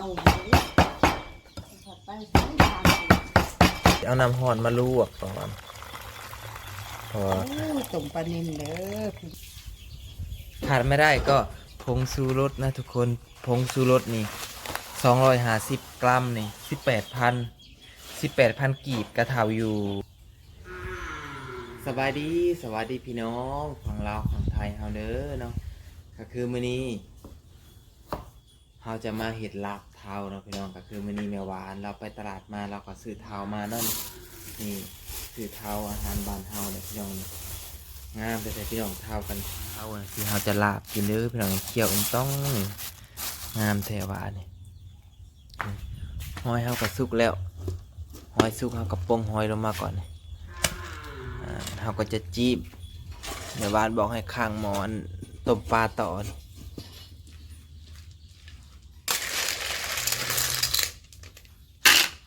เอาเลยผัดไปใส่ทานเอาน้ำหอนมาลวกก่อนพอโอ้ยต้มปลานิ่มเด้อขาดไม่ได้ก็ผงซูรสนะทุกคนผงซูรสนี่สองร้อยห้าสิบกรัมนี่สิบแปดพันสิบแปดพันกีบกระเทาอยู่สบายดีสวัสดีพี่น้องของเราวของไทยเฮาเด้อเนาะก็คือมื้อนี้ เฮาจะมาเห็ดลาบเทาเนาะพี่น้องก็คือมื้อนี้แม่หวาน เราไปตลาดมาเราก็ซื้อเทามาเนั่นนี่ซื้อเทาอาหารบ้านเฮาเลยพี่น้องงามแต่พี่น้องเทากันเทาอะที่เฮาจะลาบกินเด้อพี่น้องเคี่ยวมันต้องงามแท้หวานี่นี่หอยเฮาก็สุกแล้วหอยสุกเฮาก็ปรุงหอยลงมาก่อนนี่อ่าเราก็จะจีบเดี๋ยวานบอกให้ข้างหมอนต้มปลาต่อนี่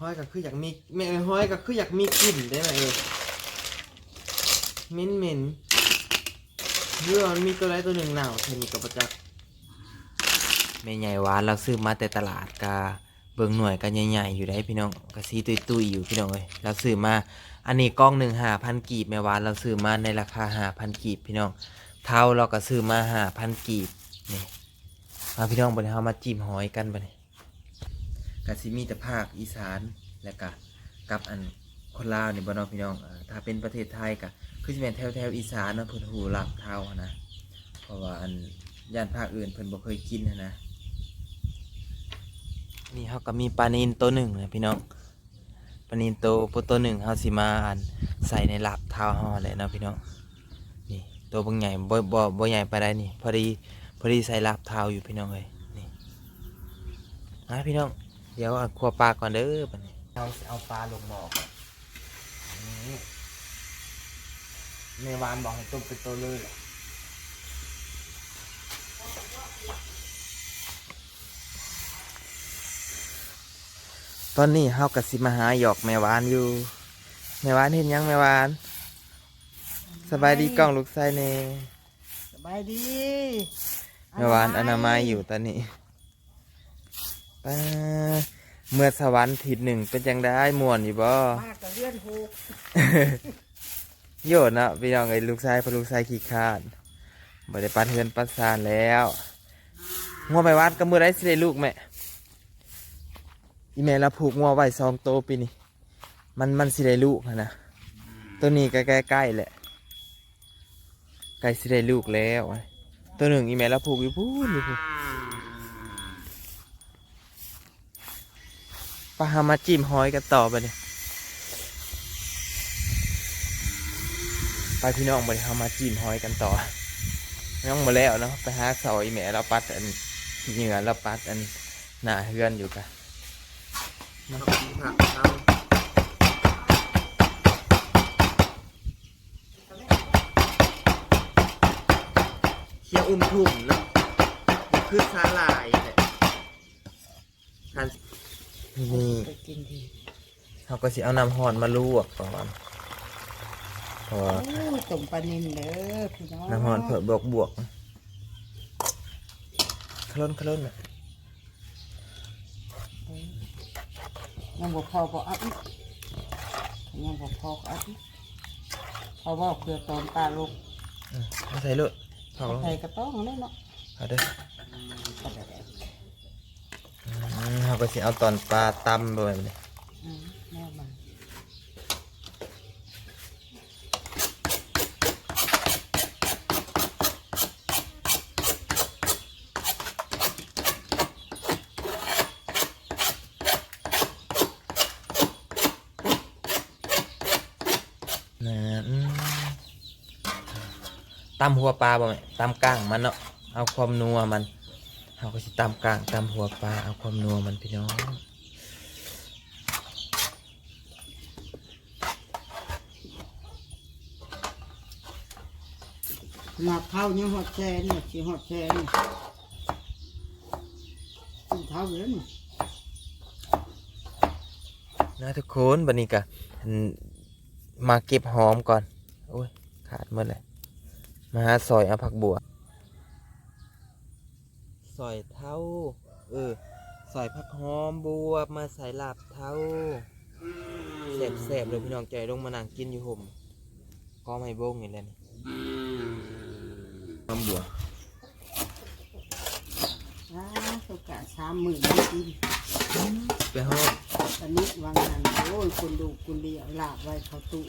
ห้อยก็คืออยากมีแม่ห้อยก็คืออยากมีกลิ่นได้ไหมเออเหม็นเหม็นเรื่องมันมีตัวไรตัวหนึ่งหนาวเทนี่กับประจักษ์แม่ใหญ่หวานเราซื้อมาแต่ตลาดกาเบิ่งหน่วยกันใหญ่ๆอยู่ได้พี่น้องกะซีตุยๆอยู่พี่น้องเอ้ยเราซื้อมา อันนี้กล้องหนึ่งหาพันกีบแม่วานเราซื้อมาในราคาหาพันกีบพี่น้อง เท่าเราก็ซื้อมาหาพันกีบนี่มาพี่น้องบนเฮามาจิ้มหอยกันบัดนี้กะสิมีแต่ภาคอีสาน แล้วก็กับอันคนลาวนี่บ่เน้องพี่น้องถ้าเป็นประเทศไทยก็คือสิเป็นแถวแถวอีสานนะเพิ่นหูหลับเท่านะเพราะว่าอันย่านภาคอื่นเพิ่นบ่เคยกินนะนี่เฮาก็มีปลานินตัวหนึ่งนะพี่น้องปลานินโตปุตัวหนึ่งเฮาสิมาอันใส่ในหลับเท้าห่อเลยนะพี่น้องนี่ตัวบางใหญ่บ่บ่บ่ใหญ่ไปได้นี่พอดีพอดีใส่หลับเท้าอยู่พี่น้องเลยนี่นะพี่น้องเดี๋ยวขัวปลาก่อนเด้อบัดนี้ เอาเอาปลาลงหม้อก่อนนี่แม่วานบอกให้ต้มเป็นตัวเลยตอนนี้เฮากะสิมาหาหยอกแม่วานอยู่ แม่วานเห็นยังแม่วาน สบายดีกล้องลูกไส้เน่สบายดีแม่วานอนามัยอยู่ตอนนี้ปา เมื่อสวรรค์ทิศหนึ่งเป็นจังได้ม่วนอยู่บ่ มากกับเลื่อนหกโยนเนาะพี่น้องไอ้ลูกชายพอลูกชายขี้ขาดบ่ได้ปัดเฮือนปัดซานแล้วงัวไปวัดก็มือได้สิได้ลูกแม่อีแม่เราผูกงัวไว้สองโตวปีนี้มันมันสิได้ลูกหั้นนะตัวนี้ใกล้ๆใกล้แหละใกล้สิได้ลูกแล้ว ตัวหนึ่งอีแม่เราผูกอยู่พูนอยู่พูนปลาหามาจิ้มหอยกันต่อไปเนี่ยไปพี่น้องไปเฮามาจิ้มหอยกันต่อ น้องมาแล้วเนาะไปหาเสาอีแม่เราปัดอันเหงื่อเราปัดอันหน้าเฮือนอยู่กันมากินผักเฮาเคี้ยวอุ้มทุ่มเนาะคือสาหร่ายแหละ ทันนี่ ไปกินดีเขาก็สิเอาน้ำหอนมาลวกก่อนเพราะว่าโอ้ยต้มปลานิ่มเด้อพี่น้องน้ำหอนเผื่อบวกบวกคล้นคล้นอะยังบ่พอบ่อัดอีกยังบ่พอก็อัดอีกเพราะว่าเพื่อตอนปลาลูกอืมเอาใส่เลยผักลงใส่กระต้องเลยเนาะเอาเด้ออืม เขาก็สิเอาตอนปลาตำแบบนี้อืมแม่มันนะอืมตำหัวปลาบ่แม่ตำก้างมันเนาะเอาความนัวมัน เขาก็สิตำก้างตำหัวปลาเอาความนัวมันพี่น้องหนักเท้ายังหอดแช่เนี่ยสิหอดแช่เนี่ยกินเท้าอยู่แล้วนี่นะทุกคนบันนี้กะอันมาเก็บหอมก่อน โอ้ย ขาดหมดเลยมาหาซอยเอาผักบัว ซอยเท้า เออใส่ผักหอมบวบมาใส่ลาบเท้าแสบๆเลยพี่น้องใจลงมานั่งกินอยู่ห่มก็ไม่โบ้งอย่างนี้หอมบัวอ่าสุกะสามหมื่นไม่กินไปห้องตอนนี้วางงานโอ้ยคนดูคนเดียวลาบไว้เขาตู้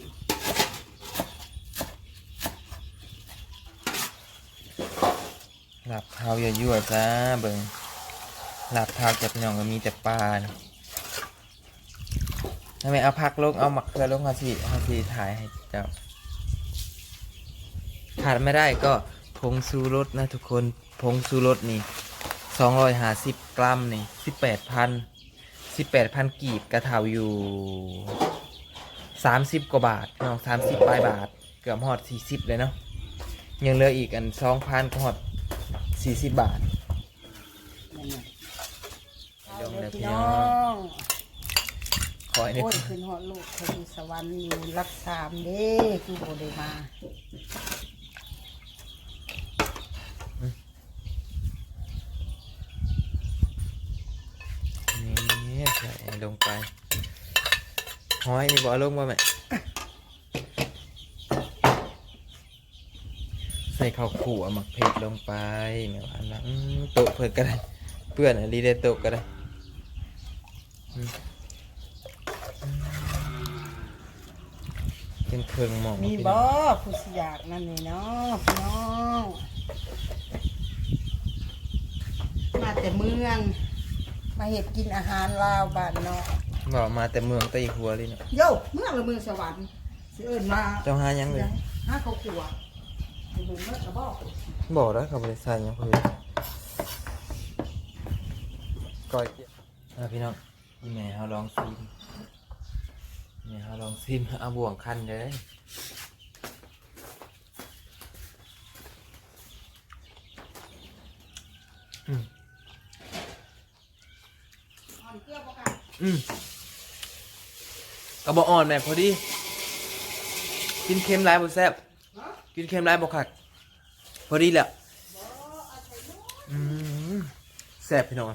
ลาบเท้ายั่วๆจ้าเบิ่งลาบเท้าจากพี่น้องก็มีแต่ปลานทำไมเอาผักลงเอาหมักเกลือลงมาสิเอาสิถ่ายให้เจ้าขาดไม่ได้ก็ผงซูรสนะทุกคนผงซูรสนี่สองร้อยห้าสิบกรัมนี่สิบแปดพันสิบแปดพันกีบกระเทาอยู่สามสิบกว่าบาทน้องสามสิบปลายบาท เกือบหอดสี่สิบเลยเนาะยังเหลืออีกอันสองพันก็หอด สี่สิบบาทนั่นน่ะลงเอาเลเลยยพี่พี่น้น้อองงขอให้ได้โอ้ยขึ้นหอดลูกเขาอยู่สวรรค์อยู่รักสามเด้คือโบได้มานี่ใส่ลงไปหอยนี่บอกเอาลงมาไหม ส่ข้าวขู่เอาหมักเผ็ดลงไปแม่ว่านะอืมโต๊ะเพื่อนก็ได้เพื่อนอันนี้ได้โต๊ะก็ได้อืมเป็นเครื่องหมองมีพี่บ่น้องผู้สิอยากนั่นนี่เนาะพี่น้องมาแต่เมือง มาเห็ดกินอาหารลาวบ้านเนาะบอกมาแต่เมืองใต้หัวเลยเนาะโย่เมืองละเมืองสวรรค์สิเอิ้นมาเจ้าหายังเลยหาเขาขัวไปเบอกแล้วเขาบริษัทยังเพื่อนก้อยเจี๊ยบอะพี่น้องพี่แม่เขาลองซิมแม่เขาลองซิมเอาบ่วงคันเลยอืมอืมกระบอกอ่อนแม่พอดีกินเค็มไรบ่แซ่บ กินเค็มไรบ่คักพอดีแหละอืมแซ่บพี่น้อง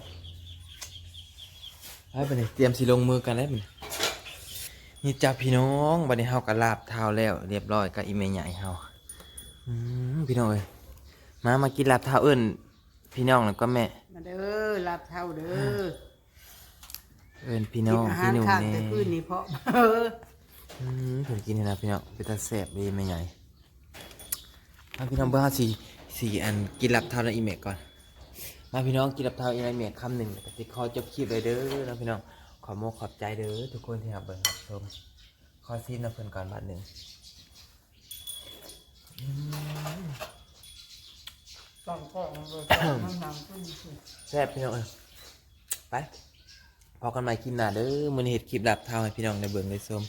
ไปไปนี่เตรียมสิลงมือกันแล้วมันนี่จ้าพี่น้องบัดนี้เฮาก็ลาบเท้าแล้ว เรียบร้อยกับอีเมใหญ่เฮาอืมพี่น้องเอ้ยมามากินลาบเท้าเอิ้นพี่น้องแล้วก็แม่ มาเด้อลาบเท่าเด้อเอิ้นพี่น้กิองอาหาพี่รหนุ่มข้างแน่แต่คืนนี้เพราะเอออืมผมกินนี่นะพี่น้องเป็นตาแซ่บดีแม่ใหญ่ มาพี่น้องเบอร์ห้าสี่สี่อันกินลาบเท้าแล้วอีเมกก่อน มาพี่น้องกินรับเท้าอีไลเมียคำหนึ่งแต่ที่ขอจบคลิปเลยเด้อนะพี่น้องขอโมกขอบใจเด้อทุกคนที่รับเบิ่งรับชมขอซีนนะเพิ่นก่อนบาทหนึ่งอืมต้องก็มันเลยมันหนังขึ้นสิแซ่บพี่น้องเอ้ยไปพอกันใหม่คลิปหน้าเด้อมื้อนี้เฮ็ดคลิปรับเท้าให้พี่น้องได้เบิ่งได้ชม